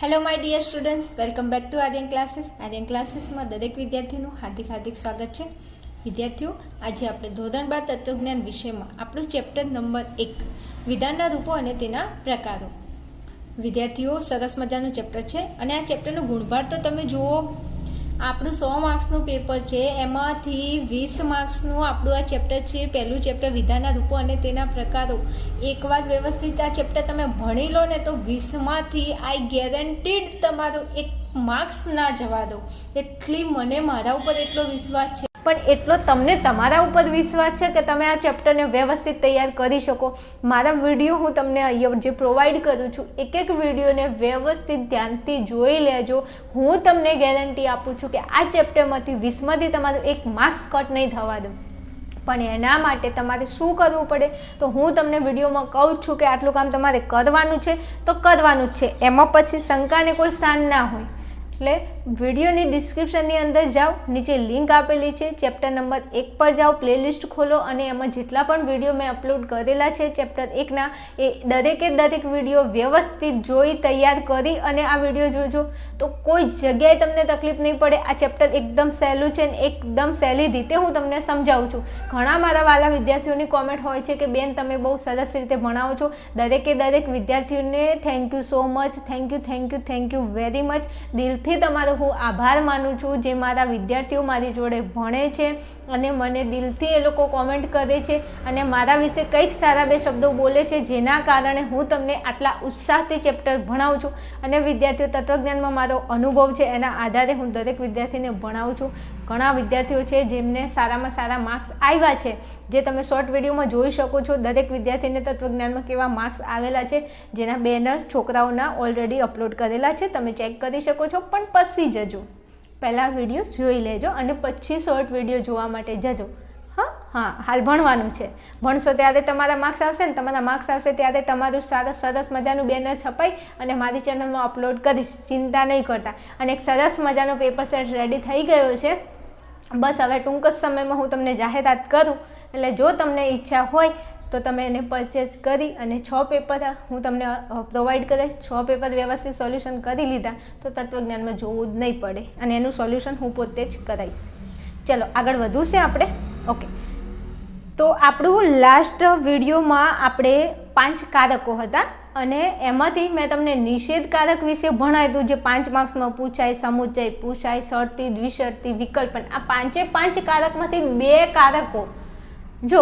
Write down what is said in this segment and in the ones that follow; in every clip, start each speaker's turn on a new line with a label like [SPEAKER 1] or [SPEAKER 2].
[SPEAKER 1] Hello my dear students welcome back to Aryan classes Aryan ક્લાસીસમાં દરેક વિદ્યાર્થીનું હાર્દિક હાર્દિક સ્વાગત છે. વિદ્યાર્થીઓ, આજે આપણે ધોરણ બાર તત્વજ્ઞાન વિષયમાં આપણું ચેપ્ટર નંબર એક, વિધાનના રૂપો અને તેના પ્રકારો. વિદ્યાર્થીઓ, સરસ મજાનું ચેપ્ટર છે અને આ ચેપ્ટરનો ગુણભાર તો તમે જુઓ આપણું સો માર્ક્સનું પેપર છે, એમાંથી વીસ માર્ક્સનું આપણું આ ચેપ્ટર છે, પહેલું ચેપ્ટર વિધાના રૂપો અને તેના પ્રકારો. એકવાર વ્યવસ્થિત, આ ચેપ્ટર તમે ભણી લો ને તો વીસમાંથી આઈ ગેરંટીડ તમારું એક માર્ક્સ ના જવા દો. એટલી મને મારા ઉપર એટલો વિશ્વાસ છે. પણ એટલો તમને તમારા ઉપર વિશ્વાસ છે કે તમે આ ચેપ્ટરને વ્યવસ્થિત તૈયાર કરી શકો. મારા વીડિયો હું તમને અહીંયા જે પ્રોવાઈડ કરું છું એક એક વિડીયોને વ્યવસ્થિત ધ્યાનથી જોઈ લેજો. હું તમને ગેરંટી આપું છું કે આ ચેપ્ટરમાંથી વીસમાંથી તમારું એક માર્ક્સ કટ નહીં થવા દઉં. પણ એના માટે તમારે શું કરવું પડે? તો હું તમને વિડીયોમાં કહું છું કે આટલું કામ તમારે કરવાનું છે. તો કરવાનું જ છે. એમાં પછી શંકાને કોઈ સ્થાન ના હોય. એટલે વિડીયોની ડિસ્ક્રિપ્શનની અંદર જાઓ, નીચે લિંક આપેલી છે ચેપ્ટર નંબર એક પર જાઓ પ્લેલિસ્ટ ખોલો અને એમાં જેટલા પણ વીડિયો મેં અપલોડ કરેલા છે ચેપ્ટર એકના એ દરેકે દરેક વીડિયો વ્યવસ્થિત જોઈ, તૈયાર કરી અને આ વીડિયો જોજો. તો કોઈ જગ્યાએ તમને તકલીફ નહીં પડે, આ ચેપ્ટર એકદમ સહેલું છે અને એકદમ સહેલી રીતે હું તમને સમજાવું છું. ઘણા મારા વાલા વિદ્યાર્થીઓની કોમેન્ટ હોય છે કે, બેન, તમે બહુ સરસ રીતે ભણાવો છો. દરેકે દરેક વિદ્યાર્થીઓને thank you so much thank you thank you thank you very much દિલથી તમારો હું આભાર માનું છું જે મારા વિદ્યાર્થીઓ મારી જોડે ભણે છે અને મને દિલથી એ લોકો કોમેન્ટ કરે છે અને મારા વિશે કંઈક સારા બે શબ્દો બોલે છે જેના કારણે હું તમને આટલા ઉત્સાહથી ચેપ્ટર ભણાવું છું. અને વિદ્યાર્થીઓ તત્વજ્ઞાનમાં મારો અનુભવ છે એના આધારે હું દરેક વિદ્યાર્થીને ભણાવું છું. ઘણા વિદ્યાર્થીઓ છે જેમને સારામાં સારા માર્ક્સ આવ્યા છે. જે તમે શોર્ટ વિડીયોમાં જોઈ શકો છો. દરેક વિદ્યાર્થીને તત્વજ્ઞાનમાં કેવા માર્ક્સ આવેલા છે. જેના બેનર છોકરાઓના ઓલરેડી અપલોડ કરેલા છે. તમે ચેક કરી શકો છો. પણ પછી જજો. પહેલાં વીડિયો જોઈ લેજો અને પછી શોર્ટ વીડિયો જોવા માટે જજો. હા? હા, હાલ ભણવાનું છે. ભણશો ત્યારે તમારા માર્ક્સ આવશે ને તમારા માર્ક્સ આવશે ત્યારે તમારું સારા સરસ મજાનું બેનર છપાઈ અને મારી ચેનલમાં અપલોડ કરીશ. ચિંતા નહીં કરતા. અને એક સરસ મજાનો પેપર સેટ રેડી થઈ ગયો છે. બસ હવે ટૂંક જ સમયમાં હું તમને જાહેરાત કરું. એટલે જો તમને ઈચ્છા હોય તો તમે એને પરચેસ કરી અને છ પેપર હું તમને પ્રોવાઈડ કરીશ. છ પેપર વ્યવસ્થિત સોલ્યુશન કરી લીધા તો તત્વજ્ઞાનમાં જોવું જ નહીં પડે અને એનું સોલ્યુશન હું પોતે જ કરાવીશ ચલો, આગળ વધવું છે આપણે? ઓકે તો આપણું લાસ્ટ વિડીયોમાં આપણે પાંચ કારકો હતા. અને એમાંથી મેં તમને નિષેધકારક વિશે ભણાવ્યું જે પાંચ માર્ક્સમાં પૂછાય સમુચય પૂછાય, શરતી, દ્વિશરતી, વિકલ્પન, આ પાંચે પાંચ કારકમાંથી બે કારકો. જો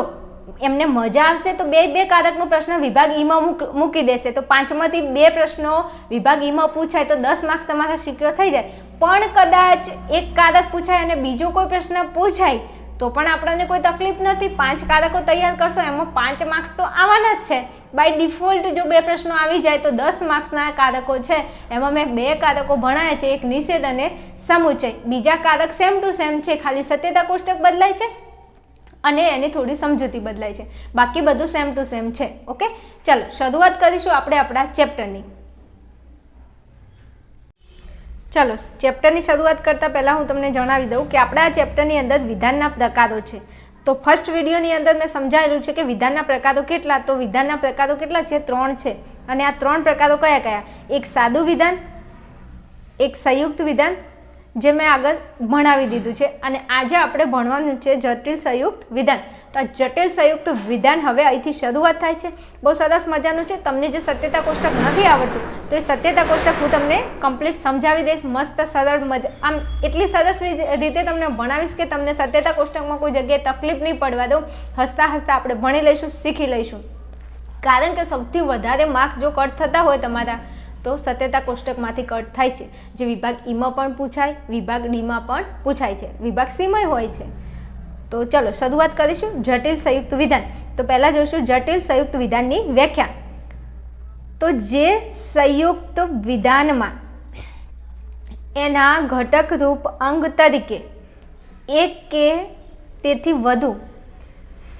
[SPEAKER 1] એમને મજા આવશે તો બે બે કારકનો પ્રશ્ન વિભાગ ઈમાં મૂકી દેશે. તો પાંચમાંથી બે પ્રશ્નો વિભાગ ઈમાં પૂછાય તો દસ માર્ક્સ તમારા સિક્યોર થઈ જાય. પણ કદાચ એક કારક પૂછાય અને બીજો કોઈ પ્રશ્ન પૂછાય તો પણ આપણને કોઈ તકલીફ નથી. પાંચ કારકો તૈયાર કરશો, એમાં પાંચ માર્ક્સ તો આવવાના જ છે. બાય ડિફોલ્ટ જો બે પ્રશ્નો આવી જાય તો દસ માર્ક્સના કારકો છે. એમાં મેં બે કારકો ભણાયા છે, એક નિષેધ અને સમુચય. બીજા કારક સેમ ટુ સેમ છે, ખાલી સત્યતા કોષ્ટક બદલાય છે અને એની થોડી સમજૂતી બદલાય છે. બાકી બધું સેમ ટુ સેમ છે. ઓકે ચાલો, શરૂઆત કરીશું આપણે આપણા ચેપ્ટરની ચાલો, ચેપ્ટરની શરૂઆત કરતાં પહેલાં હું તમને જણાવી દઉં કે આપણા આ ચેપ્ટરની અંદર વિધાનના પ્રકારો છે. તો ફર્સ્ટ વિડીયોની અંદર મેં સમજાવેલું છે કે વિધાનના પ્રકારો કેટલા, તો વિધાનના પ્રકારો કેટલા છે? ત્રણ છે. અને આ ત્રણ પ્રકારો કયા કયા? એક સાદું વિધાન, એક સંયુક્ત વિધાન જે મેં આગળ ભણાવી દીધું છે. અને આજે આપણે ભણવાનું છે જટિલ સંયુક્ત વિધાન. તો આ જટિલ સંયુક્ત વિધાન હવે અહીંથી શરૂઆત થાય છે. બહુ સરસ મજાનું છે. તમને જે સત્યતા કોષ્ટક નથી આવડતું, તો એ સત્યતા કોષ્ટક હું તમને કમ્પ્લીટ સમજાવી દઈશ. મસ્ત, સરળ, મજા, આમ એટલી સરસ રીતે તમને ભણાવીશ કે તમને સત્યતા કોષ્ટકમાં કોઈ જગ્યાએ તકલીફ નહીં પડવા દઉં. હસતા હસતા આપણે ભણી લઈશું, શીખી લઈશું. કારણ કે સૌથી વધારે માર્ક જો કટ થતા હોય તમારા તો સત્યતા કોષ્ટકમાંથી કટ થાય છે. જે વિભાગ ઈમાં પણ પૂછાય, વિભાગ ડીમાં પણ પૂછાય છે. વિભાગ સીમાં હોય છે. તો ચલો શરૂઆત કરીશું જટિલ સંયુક્ત વિધાન. તો પહેલાં જોઈશું જટિલ સંયુક્ત વિધાનની વ્યાખ્યા. તો જે સંયુક્ત વિધાનમાં એના ઘટક રૂપ અંગ તરીકે એક કે તેથી વધુ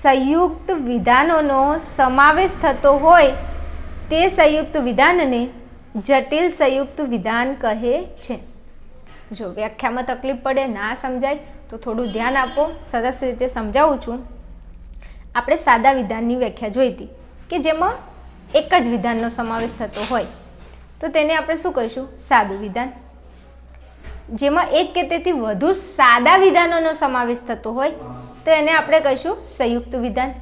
[SPEAKER 1] સંયુક્ત વિધાનોનો સમાવેશ થતો હોય તે સંયુક્ત વિધાનને જટિલ સંયુક્ત વિધાન કહે છે. જો વ્યાખ્યામાં તકલીફ પડે, ના સમજાય, તો થોડું ધ્યાન આપો. સરસ રીતે સમજાવું છું. આપણે સાદા વિધાનની વ્યાખ્યા જોઈ હતી કે જેમાં એક જ વિધાનનો સમાવેશ થતો હોય. તો તેને આપણે શું કહીશું? સાદું વિધાન. જેમાં એક કે તેથી વધુ સાદા વિધાનોનો સમાવેશ થતો હોય, તો એને આપણે કહીશું સંયુક્ત વિધાન.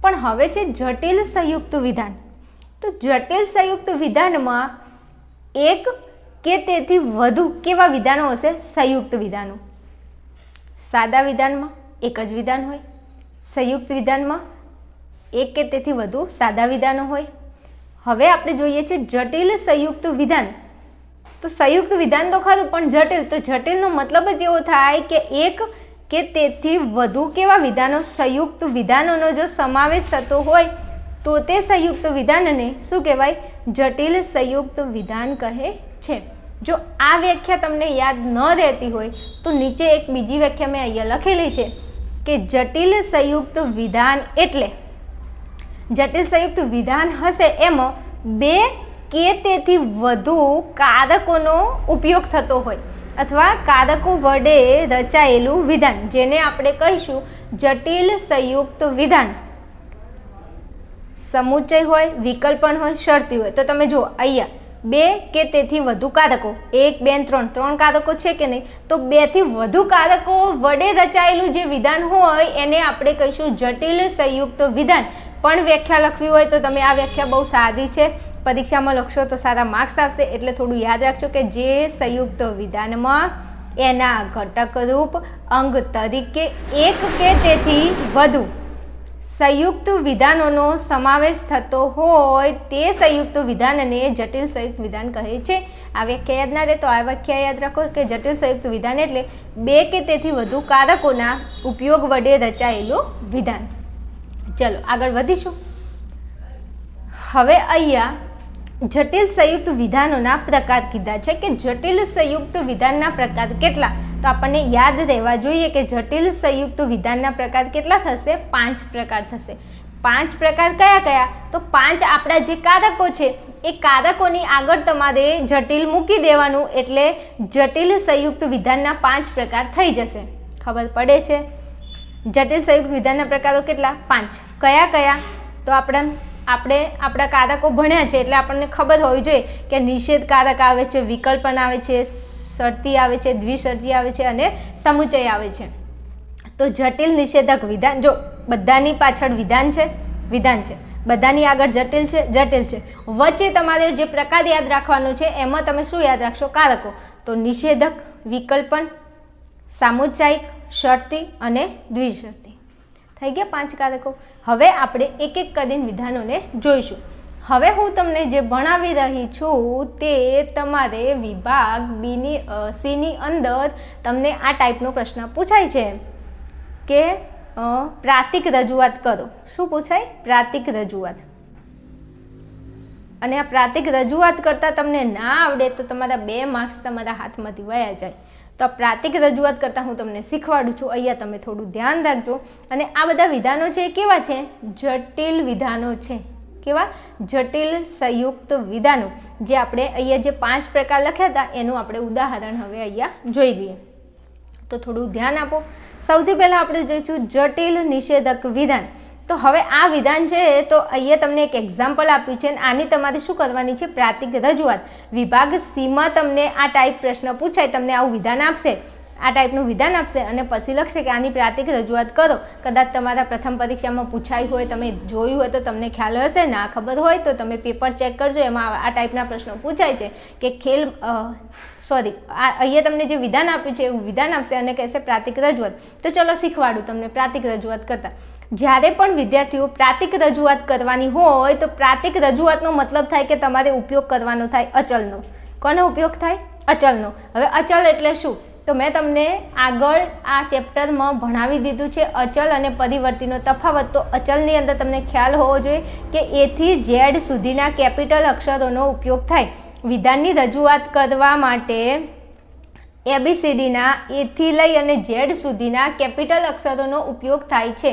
[SPEAKER 1] પણ હવે છે જટિલ સંયુક્ત વિધાન. તો જટિલ સંયુક્ત વિધાનમાં એક કે તેથી વધુ કેવા વિધાનો હશે? સંયુક્ત વિધાનો. સાદા વિધાનમાં એક જ વિધાન હોય. સંયુક્ત વિધાનમાં એક કે તેથી વધુ સાદા વિધાનો હોય. હવે આપણે જોઈએ છે જટિલ સંયુક્ત વિધાન. તો સંયુક્ત વિધાન તો ખરું, પણ જટિલ, તો જટિલનો મતલબ જ એવો થાય કે એક કે તેથી વધુ કેવા વિધાનો? સંયુક્ત વિધાનોનો જો સમાવેશ થતો હોય તો તે સંયુક્ત વિધાનને શું કહેવાય? જટિલ સંયુક્ત વિધાન કહે છે. જો આ વ્યાખ્યા તમને યાદ ન રહેતી હોય, તો નીચે એક બીજી વ્યાખ્યા મેં અહીંયા લખેલી છે કે જટિલ સંયુક્ત વિધાન એટલે જટિલ સંયુક્ત વિધાન હશે એમાં બે કે તેથી વધુ કારકોનો ઉપયોગ થતો હોય અથવા કારકો વડે રચાયેલું વિધાન, જેને આપણે કહીશું જટિલ સંયુક્ત વિધાન. સમુચય હોય વિકલ્પન હોય, શરતી હોય. તો તમે જુઓ, અહીંયા બે કે તેથી વધુ કારકો. એક, બે ત્રણ. ત્રણ કારકો છે કે નહીં? તો બેથી વધુ કારકો વડે રચાયેલું જે વિધાન હોય, એને આપણે કહીશું જટિલ સંયુક્ત વિધાન. પણ વ્યાખ્યા લખવી હોય તો તમે આ વ્યાખ્યા બહુ સાદી છે. પરીક્ષામાં લખશો તો સારા માર્ક્સ આવશે. એટલે થોડું યાદ રાખજો કે જે સંયુક્ત વિધાનમાં એના ઘટક રૂપ અંગ તરીકે એક કે તેથી વધુ સંયુક્ત વિધાનોનો સમાવેશ થતો હોય તે સંયુક્ત વિધાનને જટિલ સંયુક્ત વિધાન કહે છે. આ વ્યાખ્યા યાદ ના રહે તો આ વ્યાખ્યા યાદ રાખો કે જટિલ સંયુક્ત વિધાન એટલે બે કે તેથી વધુ કારકોના ઉપયોગ વડે રચાયેલું વિધાન. ચલો, આગળ વધીશું. હવે અહીંયા જટિલ સંયુક્ત વિધાનોના પ્રકાર કીધા છે કે જટિલ સંયુક્ત વિધાનના પ્રકાર કેટલા? તો આપણને યાદ રહેવા જોઈએ કે જટિલ સંયુક્ત વિધાનના પ્રકાર કેટલા થશે? પાંચ પ્રકાર થશે. પાંચ પ્રકાર કયા કયા? તો પાંચ આપણા જે કારકો છે, એ કારકોની આગળ તમારે જટિલ મૂકી દેવાનું એટલે જટિલ સંયુક્ત વિધાનના પાંચ પ્રકાર થઈ જશે. ખબર પડે છે? જટિલ સંયુક્ત વિધાનના પ્રકારો કેટલા? પાંચ. કયા કયા? તો આપણા, આપણે, આપણા કારકો ભણ્યા છે એટલે આપણને ખબર હોવી જોઈએ કે નિષેધ કારક આવે છે વિકલ્પન આવે છે શરતી આવે છે દ્વિસર્જી આવે છે અને સમુચય આવે છે. તો જટિલ નિષેધક વિધાન, જો બધાની પાછળ વિધાન છે વિધાન છે. બધાની આગળ જટિલ છે જટિલ છે. વચ્ચે તમારે જે પ્રકાર યાદ રાખવાનો છે, એમાં તમે શું યાદ રાખશો? કારકો. તો નિષેધક, વિકલ્પન, સામુચાયિક, શરતી અને દ્વિશરતી. થઈ ગયા પાંચ કારકો. હવે આપણે એક એક કરીને વિધાનોને જોઈશું. હવે હું તમને જે ભણાવી રહી છું તે તમારે વિભાગ બીની સીની અંદર તમને આ ટાઈપનો પ્રશ્ન પૂછાય છે કે પ્રાતિક રજૂઆત કરો. શું પૂછાય? પ્રાતિક રજૂઆત. અને આ પ્રાતિક રજૂઆત કરતાં તમને ના આવડે તો તમારા બે માર્ક્સ તમારા હાથમાંથી વયા જાય. તો પ્રાતિક રજૂઆત કરતાં હું તમને શીખવાડું છું. અહીંયા તમે થોડું ધ્યાન રાખજો. અને આ બધા વિધાનો છે એ કેવા છે? જટિલ વિધાનો છે. કેવા? જટિલ સંયુક્ત વિધાનો. જે આપણે અહીંયા જે પાંચ પ્રકાર લખ્યા હતા, એનું આપણે ઉદાહરણ હવે અહીંયા જોઈ લઈએ. તો થોડું ધ્યાન આપો. સૌથી પહેલાં આપણે જોઈશું જટિલ નિષેધક વિધાન. તો હવે આ વિધાન છે, તો અહીંયા તમને એક એક્ઝામ્પલ આપ્યું છે અને આની તમારે શું કરવાની છે? પ્રાતિક રજૂઆત. વિભાગ સીમાં તમને આ ટાઈપ પ્રશ્ન પૂછાય, તમને આવું વિધાન આપશે. આ ટાઈપનું વિધાન આપશે અને પછી લખશે કે આની પ્રાતિક રજૂઆત કરો. કદાચ તમારા પ્રથમ પરીક્ષામાં પૂછાયું હોય, તમે જોયું હોય તો તમને ખ્યાલ હશે, ના ખબર હોય તો તમે પેપર ચેક કરજો. એમાં આ ટાઈપના પ્રશ્નો પૂછાય છે કે ખેલ સોરી, આ અહીંયા તમને જે વિધાન આપ્યું છે, એવું વિધાન આપશે અને કહેશે પ્રાતિક રજૂઆત. તો ચલો શીખવાડું તમને પ્રાતિક રજૂઆત કરતાં. જ્યારે પણ વિદ્યાર્થીઓ પ્રાતિક રજૂઆત કરવાની હોય તો પ્રાતિક રજૂઆતનો મતલબ થાય કે તમારે ઉપયોગ કરવાનો થાય અચલનો. કોનો ઉપયોગ થાય? અચલનો. હવે અચલ એટલે શું? તો મેં તમને આગળ આ ચેપ્ટરમાં ભણાવી દીધું છે અચલ અને પરિવર્તિનો તફાવત. તો અચલની અંદર તમને ખ્યાલ હોવો જોઈએ કે એથી ઝેડ સુધીના કેપિટલ અક્ષરોનો ઉપયોગ થાય. વિધાનની રજૂઆત કરવા માટે એબીસીડીના એથી લઈ અને ઝેડ સુધીના કેપિટલ અક્ષરોનો ઉપયોગ થાય છે.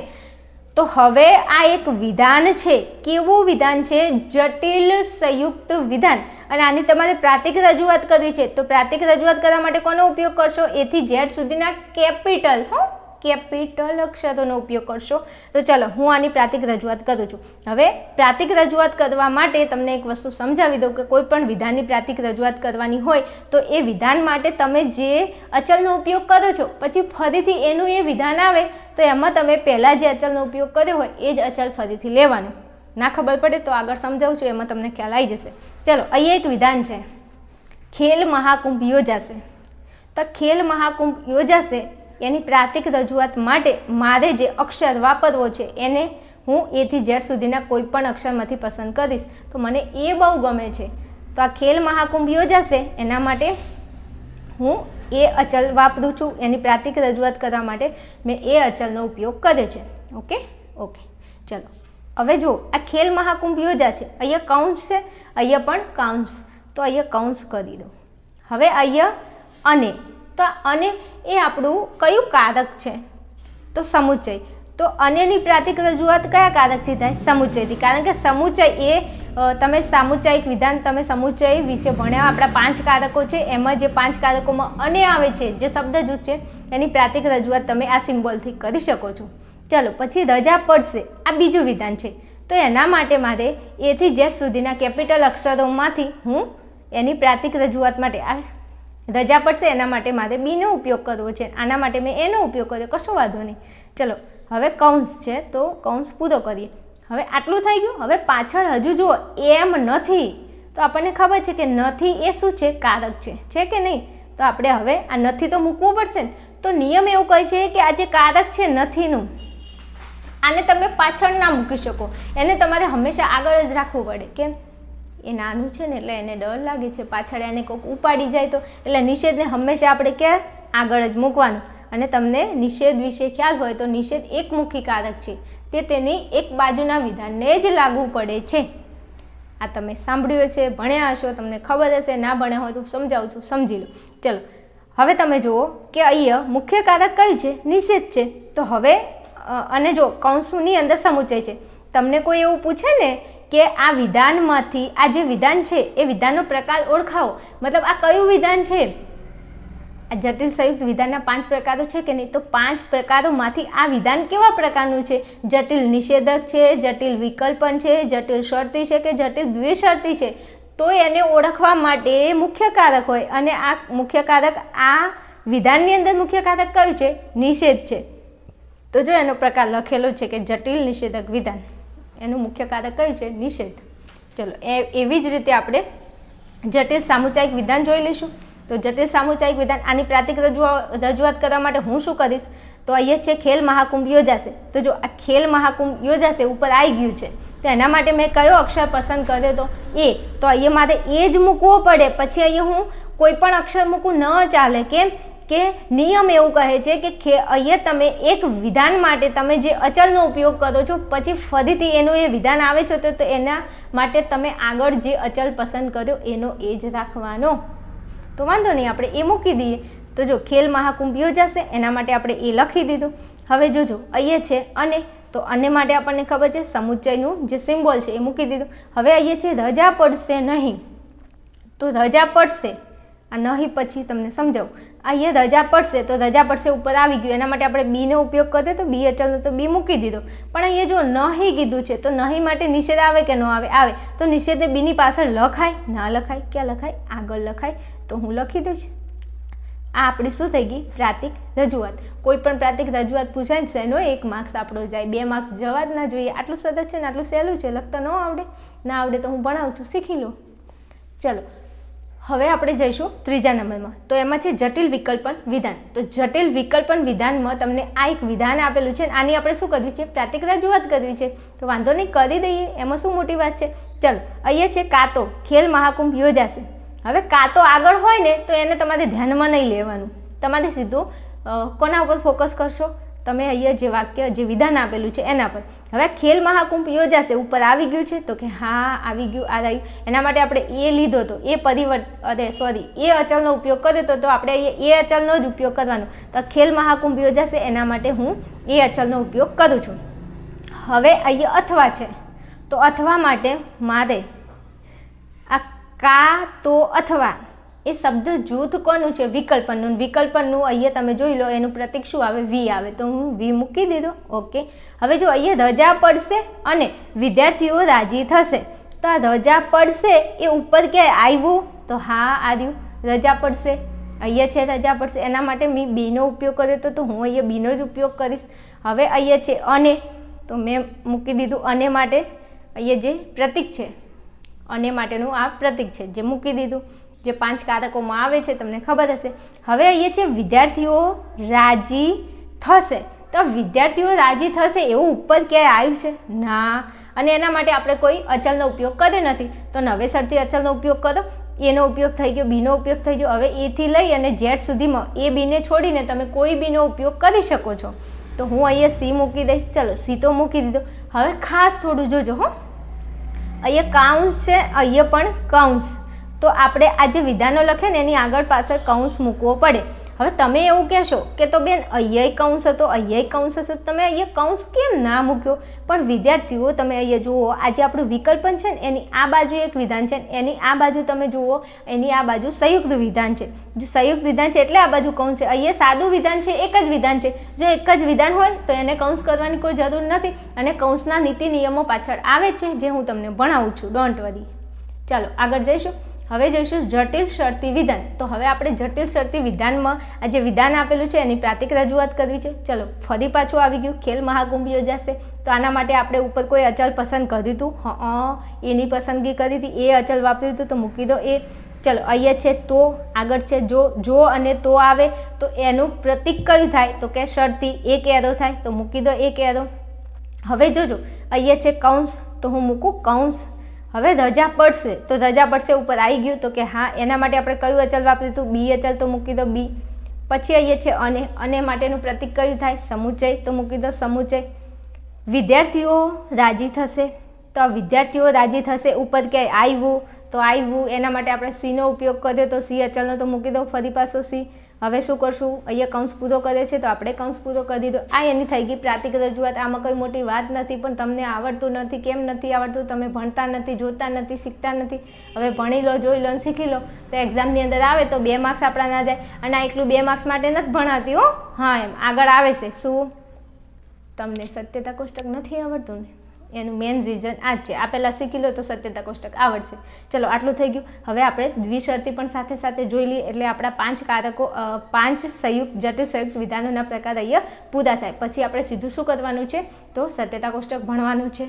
[SPEAKER 1] તો હવે આ એક વિધાન છે. કેવું વિધાન છે? જટિલ સંયુક્ત વિધાન. અને આની તમારે પ્રાતિક રજૂઆત કરવી છે. તો પ્રાતિક રજૂઆત કરવા માટે કોનો ઉપયોગ કરશો? એથી ઝેડ સુધીના કેપિટલ હો? કેપિટલ અક્ષરોનો ઉપયોગ કરશો. તો ચલો, હું આની પ્રાતિક રજૂઆત કરું છું. હવે, પ્રાતિક રજૂઆત કરવા માટે તમને એક વસ્તુ સમજાવી દઉં કે કોઈ પણ વિધાનની પ્રાતિક રજૂઆત કરવાની હોય, તો એ વિધાન માટે તમે જે અચલનો ઉપયોગ કરો છો, પછી ફરીથી એનું એ વિધાન આવે, તો એમાં તમે પહેલાં જે અચલનો ઉપયોગ કર્યો હોય, એ જ અચલ ફરીથી લેવાનું. ના ખબર પડે તો આગળ સમજાવું છું, એમાં તમને ખ્યાલ આવી જશે. ચલો, અહીંયા એક વિધાન છે. ખેલ મહાકુંભ યોજાશે. તો ખેલ મહાકુંભ યોજાશે એની પ્રાતિક રજૂઆત માટે મારે જે અક્ષર વાપરવો છે, એને હું એથી ઝેડ સુધીના કોઈ પણ અક્ષરમાંથી પસંદ કરીશ. તો મને એ બહુ ગમે છે. તો આ ખેલ મહાકુંભ યોજાશે એના માટે હું એ અચલ વાપરું છું. એની પ્રાતિક રજૂઆત કરવા માટે મેં એ અચલનો ઉપયોગ કર્યો છે. ઓકે? ઓકે. ચલો. હવે જો આ ખેલ મહાકુંભ યોજાશે અહીંયા કૌંસ છે, અહીંયા પણ કૌંસ તો અહીંયા કૌંસ કરી દો. હવે અહીંયા અને. તો અને એ આપણું કયું કારક છે? તો સમુચય તો અન્યની પ્રાતિક રજૂઆત કયા કારકથી થાય? સમુચયથી કારણ કે સમુચય એ તમે સામુચાયિક વિધાન, તમે સમુચય વિશે ભણ્યા આપણા પાંચ કારકો છે, એમાં જે પાંચ કારકોમાં અને આવે છે, જે શબ્દ જૂથ છે, એની પ્રાતિક રજૂઆત તમે આ સિમ્બોલથી કરી શકો છો. ચાલો, પછી રજા પડશે. આ બીજું વિધાન છે. તો એના માટે મારે એથી જેડ સુધીના કેપિટલ અક્ષરોમાંથી હું એની પ્રાતિક રજૂઆત માટે આ રજા પડશે એના માટે મારે બીનો ઉપયોગ કરવો છે. આના માટે મેં એનો ઉપયોગ કર્યો. કશો વાંધો નહીં. ચલો, હવે કૌંસ છે તો કૌંસ પૂરો કરીએ. હવે આટલું થઈ ગયું. હવે પાછળ હજુ જુઓ, એમ નથી. તો આપણને ખબર છે કે નથી એ શું છે? કારક છે. છે કે નહીં? તો આપણે હવે આ નથી તો મૂકવું પડશે ને? તો નિયમ એવું કહે છે કે આ જે કારક છે નથીનું, આને તમે પાછળ ના મૂકી શકો. એને તમારે હંમેશા આગળ જ રાખવું પડે. કેમ? એ નાનું છે ને એટલે એને ડર લાગે છે. પાછળ એને કોઈક ઉપાડી જાય તો એટલે નિષેધને હંમેશા આપણે ક્યાં? આગળ જ મૂકવાનું. અને તમને નિષેધ વિશે ખ્યાલ હોય તો નિષેધ એકમુખી કારક છે. તે તેની એક બાજુના વિધાનને જ લાગુ પડે છે. આ તમે સાંભળ્યું છે ભણ્યા હશો, તમને ખબર હશે, ના ભણ્યા હોય તો સમજાવું છું, સમજી લો. ચલો, હવે તમે જુઓ કે અહીંયા મુખ્ય કારક કયું છે? નિષેધ છે. તો હવે અને જો કૌંસની અંદર સમુચય છે. તમને કોઈ એવું પૂછે ને કે આ વિધાનમાંથી, આ જે વિધાન છે, એ વિધાનનો પ્રકાર ઓળખાવો. મતલબ આ કયું વિધાન છે? આ જટિલ સંયુક્ત વિધાનના પાંચ પ્રકારો છે કે નહીં? તો પાંચ પ્રકારોમાંથી આ વિધાન કેવા પ્રકારનું છે? જટિલ નિષેધક છે, જટિલ વિકલ્પન છે, જટિલ શરતી છે કે જટિલ દ્વિશરતી છે? તો એને ઓળખવા માટે મુખ્ય કારક હોય. અને આ મુખ્ય કારક, આ વિધાનની અંદર મુખ્ય કારક કયું છે? નિષેધ છે. તો જો એનો પ્રકાર લખેલો છે કે જટિલ નિષેધક વિધાન. એનું મુખ્ય કારક કયું છે? નિષેધ. ચલો, એ, એવી જ રીતે આપણે જટિલ સામુચાયિક વિધાન જોઈ લઈશું. તો જટિલ સામુચાયિક વિધાન, આની પ્રાતિક રજૂઆત કરવા માટે હું શું કરીશ? તો અહીંયા છે ખેલ મહાકુંભ યોજાશે. તો જો આ ખેલ મહાકુંભ યોજાશે, ઉપર આવી ગયું છે, તો એના માટે મેં કયો અક્ષર પસંદ કર્યો તો? એ. તો અહીંયા મારે એ જ મૂકવો પડે. પછી અહીંયા હું કોઈ પણ અક્ષર મૂકું ન ચાલે. કેમ? કે નિયમ એવું કહે છે કે અહીંયા તમે એક વિધાન માટે તમે જે અચલનો ઉપયોગ કરો છો, પછી ફરીથી એનું એ વિધાન આવે છે, તો એના માટે તમે આગળ જે અચલ પસંદ કર્યો, એનો એ જ રાખવાનો. તો વાંધો નહીં, આપણે એ મૂકી દઈએ. તો જો ખેલ મહાકુંભ યોજાશે એના માટે આપણે એ લખી દીધું. હવે જોજો અહીંયા છે અને, તો અને માટે આપણને ખબર છે, સમુચ્ચયનું જે સિમ્બોલ છે એ મૂકી દીધું. હવે અહીંયા છે, રજા પડશે નહીં. તો રજા પડશે. આ નહીં પછી તમને સમજાવું. અહીંયા રજા પડશે, તો રજા પડશે ઉપર આવી ગયું. એના માટે આપણે બીનો ઉપયોગ કરીએ તો બી અચલનો તો બી મૂકી દીધો. પણ અહીંયા જો નહીં કીધું છે, તો નહીં માટે નિષેધ આવે કે ન આવે? આવે. તો નિષેધે બીની પાછળ લખાય, ના લખાય, ક્યાં લખાય? આગળ લખાય. તો હું લખી દઈશ. આ આપણી શું થઈ ગઈ? પ્રાતિક રજૂઆત. કોઈ પણ પ્રાતિક રજૂઆત પૂછાય ને શેનો એક માર્ક્સ આપણો જાય. બે માર્ક્સ જવા જ ના જોઈએ. આટલું સતત છે ને આટલું સહેલું છે, લખતા ન આવડે. ના આવડે તો હું ભણાવું છું. શીખી લો. ચલો. હવે આપણે જઈશું ત્રીજા નંબરમાં. તો એમાં છે જટિલ વિકલ્પન વિધાન. તો જટિલ વિકલ્પન વિધાનમાં તમને આ એક વિધાન આપેલું છે આની આપણે શું કરવી છે? પ્રાતિક રજૂઆત કરવી છે. તો વાંધો નહીં, કરી દઈએ. એમાં શું મોટી વાત છે? ચલો, અહીંયા છે કાતો. ખેલ મહાકુંભ યોજાશે. હવે કાતો આગળ હોય ને, તો એને તમારે ધ્યાનમાં નહીં લેવાનું. તમારે સીધું કોના ઉપર ફોકસ કરશો? તમે અહીંયા જે વાક્ય, જે વિધાન આપેલું છે એના પર. હવે ખેલ મહાકુંભ યોજાશે, ઉપર આવી ગયું છે, તો કે હા, આવી ગયું, આ રહ્યું. એના માટે આપણે એ લીધો તો, એ પરિવર્ત, અરે સોરી એ અચલનો ઉપયોગ કર્યો હતો તો આપણે અહીંયા એ અચલનો જ ઉપયોગ કરવાનો. તો ખેલ મહાકુંભ યોજાશે, એના માટે હું એ અચલનો ઉપયોગ કરું છું. હવે અહીંયા અથવા છે. તો અથવા માટે મારે આ કા, તો, અથવા. એ શબ્દ જૂથ કોનું છે? વિકલ્પનનું. વિકલ્પનનું અહીંયા તમે જોઈ લો, એનું પ્રતીક શું આવે? વી આવે. તો હું વી મૂકી દીધો. ઓકે. હવે જો અહીંયા રજા પડશે અને વિદ્યાર્થીઓ રાજી થશે, તો આ રજા પડશે એ ઉપર ક્યાંય આવ્યું? તો હા આવ્યું રજા પડશે. અહીંયા છે રજા પડશે. એના માટે મેં બીનો ઉપયોગ કર્યો તો હું અહીંયા બીનો જ ઉપયોગ કરીશ. હવે અહીંયા છે અને. તો મેં મૂકી દીધું અને માટે. અહીંયા જે પ્રતિક છે, અને માટેનું આ પ્રતિક છે, જે મૂકી દીધું. જે પાંચ કારકોમાં આવે છે, તમને ખબર હશે. હવે અહીંયા છે, વિદ્યાર્થીઓ રાજી થશે. તો વિદ્યાર્થીઓ રાજી થશે એવું ઉપર ક્યાંય આવ્યું છે? ના. અને એના માટે આપણે કોઈ અચલનો ઉપયોગ કર્યો નથી. તો નવેસરથી અચલનો ઉપયોગ કરો. એનો ઉપયોગ થઈ ગયો બીનો ઉપયોગ થઈ ગયો. હવે એથી લઈ અને ઝેડ સુધીમાં એ બીને છોડીને તમે કોઈ બીનો ઉપયોગ કરી શકો છો. તો હું અહીંયા સી મૂકી દઈશ. ચલો, સી તો મૂકી દીધો. હવે ખાસ થોડું જોજો હો. અહીંયા કાઉન્સ છે, અહીંયા પણ કાઉન્સ તો આપણે આ જે વિધાનો લખે ને એની આગળ પાછળ કૌંસ મૂકવો પડે. હવે તમે એવું કહેશો કે તો બેન અહીંયા કૌંસ હતો, અહીંયા કૌંસ હશે તમે અહીંયા કૌંસ કેમ ના મૂક્યો? પણ વિદ્યાર્થીઓ, તમે અહીંયા જુઓ, આજે આપણું વિકલ્પન છે ને, એની આ બાજુ એક વિધાન છે એની આ બાજુ તમે જુઓ, એની આ બાજુ સંયુક્ત વિધાન છે. જો સંયુક્ત વિધાન છે એટલે આ બાજુ કૌંસ છે. અહીંયા સાદું વિધાન છે, એક જ વિધાન છે. જો એક જ વિધાન હોય, તો એને કૌંસ કરવાની કોઈ જરૂર નથી અને કૌંસના નીતિ નિયમો પાછળ આવે છે, જે હું તમને ભણાવું છું. ડોન્ટ વરી ચાલો, આગળ જઈશું. હવે જોઈશું જટિલ શરતી વિધાન. તો હવે આપણે જટિલ શરતી વિધાનમાં આ જે વિધાન આપેલું છે એની પ્રાતિક રજૂઆત કરવી છે. ચલો, ફરી પાછું આવી ગયું. ખેલ મહાકુંભ યોજાશે. તો આના માટે આપણે ઉપર કોઈ અચલ પસંદ કર્યું હતું હ એની પસંદગી કરી હતી એ અચલ વાપર્યું હતું તો મૂકી દો. એ, ચલો, અહીંયા છે તો, આગળ છે જો. જો અને તો આવે, તો એનું પ્રતિક કયું થાય? તો કે શરતી, એક એરો થાય. તો મૂકી દો એક એરો. હવે જોજો, અહીંયા છે કૌંસ. તો હું મૂકું કૌંસ. હવે રજા પડશે, તો રજા પડશે ઉપર આવી ગયું તો કે હા, એના માટે આપણે કયું અચલ વાપર્યું હતું બી અચલ તો મૂકી દો, બી. પછી અહીંયા છે અને. અને માટેનું પ્રતિક કયું થાય? સમુચય તો મૂકી દો, સમુચય. વિદ્યાર્થીઓ રાજી થશે. તો વિદ્યાર્થીઓ રાજી થશે ઉપર ક્યાંય આવ્યું તો આવ્યું એના માટે આપણે સીનો ઉપયોગ કર્યો તો સી અચલનો તો મૂકી દો, ફરી પાછો સી હવે શું કરશું? અહીંયા કૌંસ પૂરો કર્યો છે તો આપણે કૌંસ પૂરો કરી દીધો. આ એની થઈ ગઈ પ્રાતિક રજૂઆત. આમાં કોઈ મોટી વાત નથી, પણ તમને આવડતું નથી. કેમ નથી આવડતું? તમે ભણતા નથી, જોતા નથી, શીખતા નથી. હવે ભણી લો, જોઈ લો અને શીખી લો. તો એક્ઝામની અંદર આવે તો બે માર્ક્સ આપણા ના જાય. અને આ એકલું બે માર્ક્સ માટે નથી ભણાતી હો. હા, એમ. આગળ આવે છે. શું? તમને સત્યતા કોષ્ટક નથી આવડતું ને? એનું મેઇન રીઝન આ જ છે. આ પહેલાં શીખી લો તો સત્યતા કોષ્ટક આવડશે. ચલો, આટલું થઈ ગયું. હવે આપણે દ્વિશરતી પણ સાથે સાથે જોઈ લઈએ. એટલે આપણા પાંચ કારકો પાંચ સંયુક્ત, જટિલ સંયુક્ત વિધાનોના પ્રકાર અહીંયા પૂરા થાય. પછી આપણે સીધું શું કરવાનું છે? તો સત્યતા કોષ્ટક ભણવાનું છે.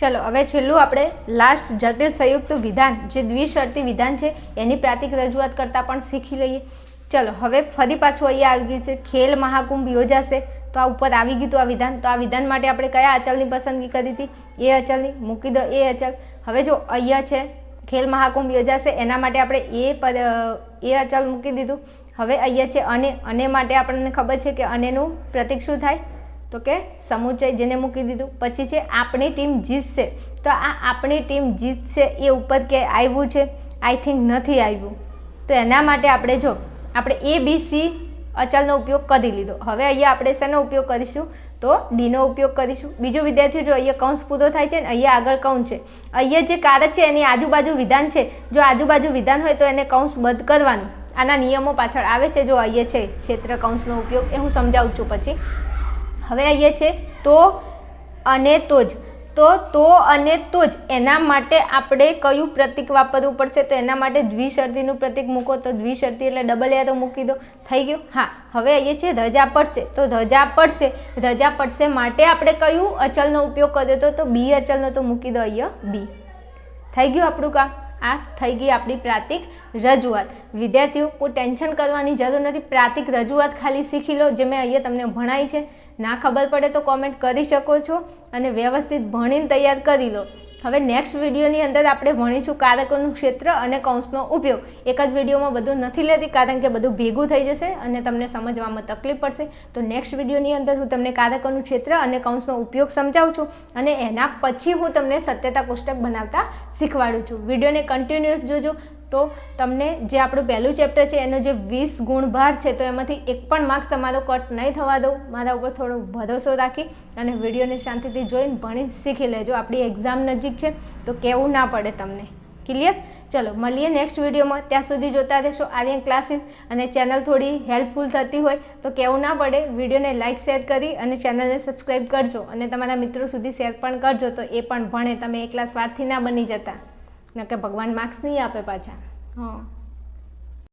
[SPEAKER 1] ચલો, હવે છેલ્લું આપણે લાસ્ટ જટિલ સંયુક્ત વિધાન, જે દ્વિશરતી વિધાન છે, એની પ્રાતિક રજૂઆત કરતાં પણ શીખી લઈએ. ચલો, હવે ફરી પાછું અહીંયા આવી ગયું છે. ખેલ મહાકુંભ યોજાશે. તો આ ઉપર આવી ગયું હતું આ વિધાન. તો આ વિધાન માટે આપણે કયા અચલની પસંદગી કરી હતી? એ અચલની. મૂકી દો, એ અચલ. હવે જો અહીંયા છે, ખેલ મહાકુંભ યોજાશે, એના માટે આપણે એ પદ, એ અચલ મૂકી દીધું. હવે અહીંયા છે, અને. અને માટે આપણને ખબર છે કે અનેનું પ્રતિક શું થાય? તો કે સમુચય જેને મૂકી દીધું. પછી છે, આપણી ટીમ જીતશે. તો આ આપણી ટીમ જીતશે એ ઉપર કે આવ્યું છે? આઈ થિંક નથી આવ્યું. તો એના માટે આપણે જો, આપણે એ બી સી અચલનો ઉપયોગ કરી લીધો. હવે અહીંયા આપણે શેનો ઉપયોગ કરીશું? તો ડીનો ઉપયોગ કરીશું. બીજું વિદ્યાર્થી જો અહીંયા કૌંસ પૂરો થાય છે ને, અહીંયા આગળ કૌંસ છે. અહીંયા જે કારક છે, એની આજુબાજુ વિધાન છે. જો આજુબાજુ વિધાન હોય તો એને કૌંસ બંધ કરવાનું. આના નિયમો પાછળ આવે છે જો અહીંયા છે ક્ષેત્ર કૌંસનો ઉપયોગ, એ હું સમજાવું છું પછી. હવે અહીંયા છે તો અને તો જ. તો તો અને તો જ. એના માટે આપણે કયું પ્રતિક વાપરવું પડશે? તો એના માટે દ્વિશરતીનું પ્રતિક મૂકો. તો દ્વિશરતી એટલે ડબલ તો મૂકી દો. થઈ ગયું? હા. હવે અહીંયા છે રજા પડશે. તો રજા પડશે. રજા પડશે માટે આપણે કયું અચલનો ઉપયોગ કર્યો હતો? તો બી અચલનો તો મૂકી દો અહીંયા બી થઈ ગયું આપણું કામ? આ થઈ ગઈ આપણી પ્રાતિક રજૂઆત. વિદ્યાર્થીઓ, કોઈ ટેન્શન કરવાની જરૂર નથી. પ્રાતિક રજૂઆત ખાલી શીખી લો, જે મેં અહીંયા તમને ભણાઈ છે. ના ખબર પડે તો કોમેન્ટ કરી શકો છો અને વ્યવસ્થિત ભણીને તૈયાર કરી લો. હવે નેક્સ્ટ વિડીયોની અંદર આપણે ભણીશું કારકોનું ક્ષેત્ર અને કૌંસનો ઉપયોગ. એક જ વિડીયોમાં બધું નથી લેતી કારણ કે બધું ભેગું થઈ જશે અને તમને સમજવામાં તકલીફ પડશે. તો નેક્સ્ટ વિડીયોની અંદર હું તમને કારકોનું ક્ષેત્ર અને કૌંસનો ઉપયોગ સમજાવું છું અને એના પછી હું તમને સત્યતા કોષ્ટક બનાવતા શીખવાડું છું. વિડીયોને કન્ટિન્યુઅસ જોજો. તો તમને જે આપણું પહેલું ચેપ્ટર છે, એનો જે વીસ ગુણભાર છે, તો એમાંથી એક પણ માર્ક્સ તમારો કટ નહીં થવા દઉં મારા ઉપર થોડો ભરોસો રાખી અને વિડીયોને શાંતિથી જોઈને ભણી શીખી લેજો. આપણી એક્ઝામ નજીક છે, તો કેવું ના પડે તમને. ક્લિયર ચલો, મળીએ નેક્સ્ટ વિડીયોમાં ત્યાં સુધી જોતા રહેશો. આર્યન ક્લાસીસ અને ચેનલ થોડી હેલ્પફુલ થતી હોય, તો કેવું ના પડે, વિડીયોને લાઇક શેર કરી અને ચેનલને સબસ્ક્રાઈબ કરજો. અને તમારા મિત્રો સુધી શેર પણ કરજો, તો એ પણ ભણે. તમે એકલા સ્વાર્થી ના બની જતા. નકે ભગવાન માર્ક્સ નહીં આપે પાછા. હા.